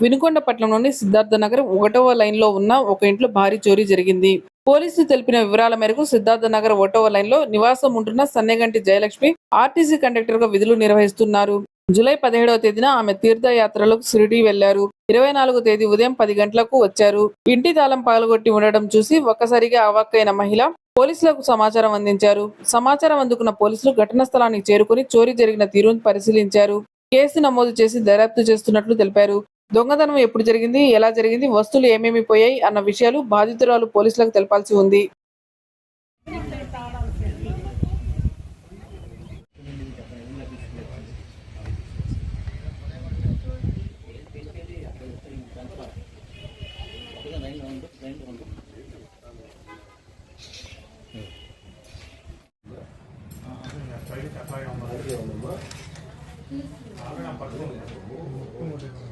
వినుకొండపట్నంలోని సిద్ధార్థ నగర్ ఒకటవ లైన్లో ఉన్న ఒక ఇంట్లో భారీ చోరీ జరిగింది. పోలీసులు తెలిపిన వివరాల మేరకు సిద్ధార్థ నగర్ ఒకటవ లైన్లో నివాసం ఉంటున్న సన్నెగంటి జయలక్ష్మి ఆర్టీసీ కండక్టర్గా విధులు నిర్వహిస్తున్నారు. జూలై పదిహేడవ తేదీన ఆమె తీర్థయాత్రలకు షిరిడి వెళ్ళారు ఇరవై నాలుగో తేదీ ఉదయం పది గంటలకు వచ్చారు. ఇంటి తాళం పగలగొట్టి ఉండడం చూసి ఒక్కసారిగా అవాక్కైన మహిళ పోలీసులకు సమాచారం అందించారు. సమాచారం అందుకున్న పోలీసులు ఘటనా స్థలానికి చేరుకుని చోరీ జరిగిన తీరును పరిశీలించారు. కేసు నమోదు చేసి దర్యాప్తు చేస్తున్నట్లు తెలిపారు. దొంగతనం ఎప్పుడు జరిగింది ఎలా జరిగింది వస్తువులు ఏమేమి పోయాయి అన్న విషయాలు బాధితురాలు పోలీసులకు తెలపాల్సి ఉంది. పట్టుకోండి